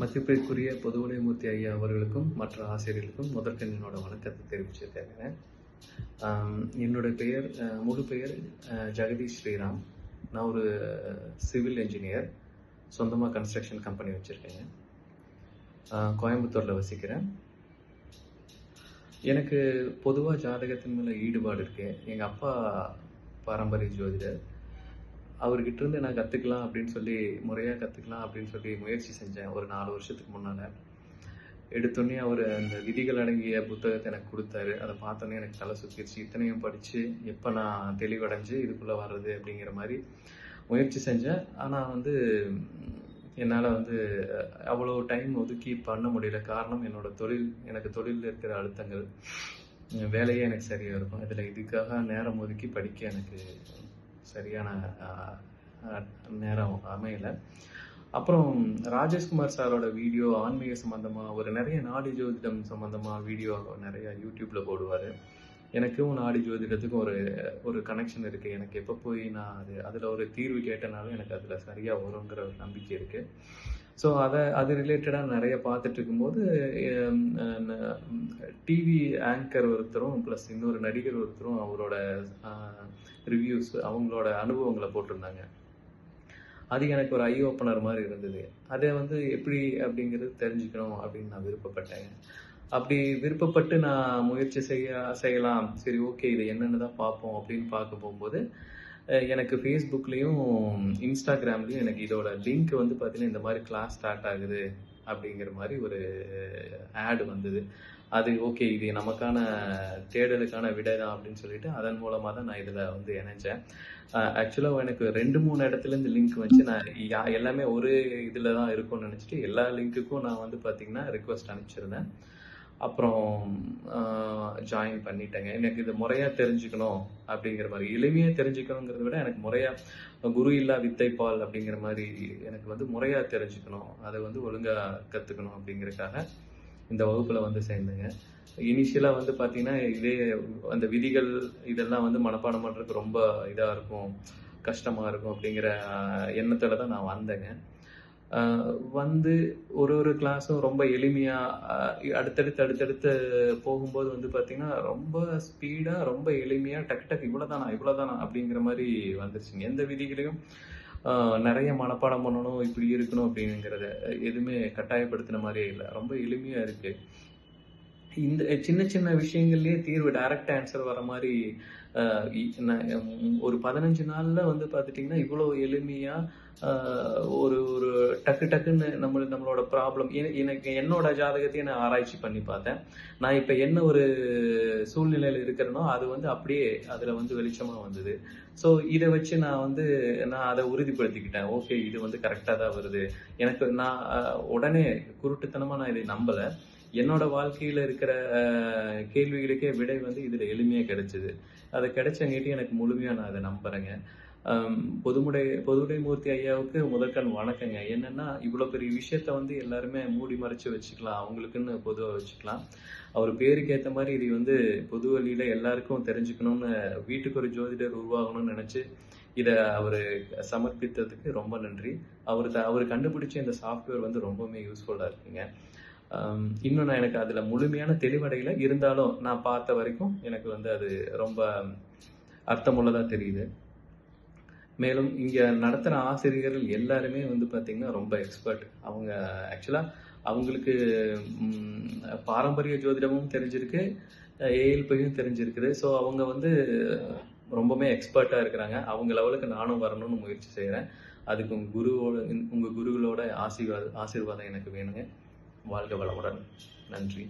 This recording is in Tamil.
மதிப்பிற்குரிய பொதுவுடைமூர்த்தி ஐயா அவர்களுக்கும் மற்ற ஆசிரியர்களுக்கும் முதற்கண் என்னோட வணக்கத்தை தெரிவிச்சுக்கிறேன் என்னோட பெயர் முழு பெயர் ஜெகதீஷ் ஸ்ரீராம். நான் ஒரு சிவில் இன்ஜினியர் சொந்தமாக கன்ஸ்ட்ரக்ஷன் கம்பெனி வச்சுருக்கேங்க. கோயம்புத்தூரில் வசிக்கிறேன். எனக்கு பொதுவாக ஜாதகத்தின் மேலே ஈடுபாடு இருக்கு. எங்கள் அப்பா பாரம்பரிய ஜோதிடர். அவர்கிட்ட இருந்து நான் கற்றுக்கலாம் அப்படின்னு சொல்லி முறையாக கற்றுக்கலாம் அப்படின்னு சொல்லி முயற்சி செஞ்சேன். ஒரு நாலு வருஷத்துக்கு முன்னால். எடுத்தோடனே அவர் அந்த விதிகள் அடங்கிய புத்தகத்தை எனக்கு கொடுத்தாரு. அதை பார்த்தோன்னே எனக்கு தலை சுற்றிருச்சு இத்தனையும் படித்து எப்போ நான் தெளிவடைஞ்சு இதுக்குள்ளே வர்றது அப்படிங்கிற மாதிரி முயற்சி செஞ்சேன். ஆனால் வந்து என்னால் வந்து அவ்வளோ டைம் ஒதுக்கி பண்ண முடியல. காரணம் என்னோட தொழில் எனக்கு தொழிலில் இருக்கிற அழுத்தங்கள். வேலையே எனக்கு சரியாக இருக்கும். இதில் இதுக்காக நேரம் ஒதுக்கி படிக்க எனக்கு சரியான ஆஹ், ஆஹ், நேரம் அமையலை. அப்புறம் ராஜேஷ்குமார் சாரோட வீடியோ ஆன்மீக சம்மந்தமாக ஒரு நிறைய நாடு ஜோதிடம் சம்மந்தமாக வீடியோ நிறைய யூடியூப்பில் போடுவார். எனக்கும் நாடி ஜோதிடத்துக்கும் ஒரு ஒரு கனெக்ஷன் இருக்குது எனக்கு எப்போ போய் நான் அது அதில் ஒரு தீர்வு கேட்டனாலும் எனக்கு அதில் சரியாக வருங்கிற ஒரு நம்பிக்கை இருக்குது ஸோ அதை அது ரிலேட்டடாக நிறைய பார்த்துட்டு இருக்கும்போது டிவி ஆங்கர் ஒருத்தரும் ப்ளஸ் இன்னொரு நடிகர் ஒருத்தரும் அவரோட ரிவ்யூஸ் அவங்களோட அனுபவங்களை போட்டிருந்தாங்க. அது எனக்கு ஒரு ஐ ஓப்பனர் மாதிரி இருந்தது. அதை வந்து எப்படி அப்படிங்கிறது தெரிஞ்சுக்கணும் அப்படின்னு நான் விருப்பப்பட்டேன். அப்படி விருப்பப்பட்டு நான் முயற்சி செய்ய செய்யலாம். சரி ஓகே இது என்னென்னு தான் பார்ப்போம் அப்படின்னு பார்க்க போகும்போது எனக்கு ஃபேஸ்புக்லேயும் இன்ஸ்டாகிராம்லேயும் எனக்கு இதோட லிங்க் வந்து பார்த்தீங்கன்னா இந்த மாதிரி கிளாஸ் ஸ்டார்ட் ஆகுது அப்படிங்கிற மாதிரி ஒரு ஆடு வந்தது. அது ஓகே இது நமக்கான தேடலுக்கான விடை தான் அப்படின்னு சொல்லிட்டு அதன் மூலமாக தான் நான் இதில் வந்து இணைஞ்சேன். ஆக்சுவலாக எனக்கு ரெண்டு மூணு இடத்துலேருந்து லிங்க் வச்சு நான் யா- எல்லாமே ஒரு இதில் தான் இருக்கும்னு நினச்சிட்டு எல்லா லிங்க்குக்கும் நான் வந்து பார்த்தீங்கன்னா ரிக்வஸ்ட் அனுப்பிச்சிருந்தேன். அப்புறம் ஜாயின் பண்ணிட்டேங்க. எனக்கு இது முறையாக தெரிஞ்சுக்கணும் அப்படிங்கிற மாதிரி எளிமையாக தெரிஞ்சுக்கணுங்கிறத விட எனக்கு முறையாக குரு இல்லா வித்தைப்பால் அப்படிங்கிற மாதிரி எனக்கு வந்து முறையாக தெரிஞ்சுக்கணும். அதை வந்து ஒழுங்காக கற்றுக்கணும் அப்படிங்கிறதுக்காக இந்த வகுப்பில் வந்து சேர்ந்தேங்க. இனிஷியலாக வந்து பார்த்தீங்கன்னா இதே அந்த விதிகள் இதெல்லாம் வந்து மனப்பாடம் பண்ணுறதுக்கு ரொம்ப இதாக இருக்கும் கஷ்டமாக இருக்கும் அப்படிங்கிற எண்ணத்தில் தான் நான் வந்தேங்க. வந்து ஒரு ஒரு கிளாஸும் ரொம்ப எளிமையாக அடுத்தடுத்து அடுத்தடுத்து போகும்போது வந்து பார்த்திங்கன்னா ரொம்ப ஸ்பீடாக ரொம்ப எளிமையாக டக்கு டக்கு இவ்வளோதானா இவ்வளோதானா அப்படிங்கிற மாதிரி வந்துருச்சுங்க. எந்த விதிகளையும் நிறைய மனப்பாடம் பண்ணணும் இப்படி இருக்கணும் அப்படிங்கிறத எதுவுமே கட்டாயப்படுத்தின மாதிரியே இல்லை. ரொம்ப எளிமையாக இருக்கு. இந்த சின்ன சின்ன விஷயங்கள்லயே தீர்வு டைரக்ட் ஆன்சர் வர மாதிரி ஒரு பதினஞ்சு நாள்ல வந்து பார்த்துட்டிங்கன்னா இவ்வளோ எளிமையா ஒரு ஒரு டக்கு டக்குன்னு நம்ம நம்மளோட ப்ராப்ளம் எனக்கு என்னோட ஜாதகத்தையும் நான் ஆராய்ச்சி பண்ணி பார்த்தேன். நான் இப்போ என்ன ஒரு சூழ்நிலையில் இருக்கிறேனோ அது வந்து அப்படியே அதில் வந்து வெளிச்சமாக வந்தது. ஸோ இதை வச்சு நான் வந்து நான் அதை உறுதிப்படுத்திக்கிட்டேன். ஓகே இது வந்து கரெக்டாக தான் வருது. எனக்கு நான் உடனே குருட்டுத்தனமாக நான் இதை நம்பலை. என்னோட வாழ்க்கையில் இருக்கிற கேள்விகளுக்கே விடை வந்து இதில் எளிமையாக கிடைச்சிது. அது கிடைச்சங்காட்டி எனக்கு முழுமையாக நான் அதை நம்புறேங்க. பொதுமுடை மூர்த்தி ஐயாவுக்கு முதற்கண் வணக்கங்க. என்னன்னா இவ்வளோ பெரிய விஷயத்த வந்து எல்லாருமே மூடி மறைச்சு வச்சுக்கலாம். அவங்களுக்குன்னு பொதுவாக வச்சுக்கலாம். அவர் பேருக்கு ஏற்ற மாதிரி இது வந்து பொது வழியில் எல்லாருக்கும் தெரிஞ்சுக்கணும்னு வீட்டுக்கு ஒரு ஜோதிடர் உருவாகணும்னு நினச்சி இதை அவர் சமர்ப்பித்ததுக்கு ரொம்ப நன்றி. அவர் த அவர் கண்டுபிடிச்ச இந்த சாஃப்ட்வேர் வந்து ரொம்பவுமே யூஸ்ஃபுல்லாக இருக்குங்க. இன்னும் நான் எனக்கு அதில் முழுமையான தெளிவடையில். இருந்தாலும் நான் பார்த்த வரைக்கும் எனக்கு வந்து அது ரொம்ப அர்த்தமுள்ளதாக தெரியுது. மேலும் இங்கே நடத்துகிற ஆசிரியர்கள் எல்லாருமே வந்து பார்த்திங்கன்னா ரொம்ப எக்ஸ்பர்ட் அவங்க ஆக்சுவலாக அவங்களுக்கு பாரம்பரிய ஜோதிடமும் தெரிஞ்சிருக்கு ஏஎல்பியும் தெரிஞ்சிருக்குது. ஸோ அவங்க வந்து ரொம்பவுமே எக்ஸ்பர்ட்டாக இருக்கிறாங்க. அவங்க லெவலுக்கு நானும் வரணும்னு முயற்சி செய்கிறேன் அதுக்கு உங்கள் குருவோட உங்கள் குருகளோட ஆசீர்வாத ஆசீர்வாதம் எனக்கு வேணுங்க. வாழ்க வளமுடன். நன்றி.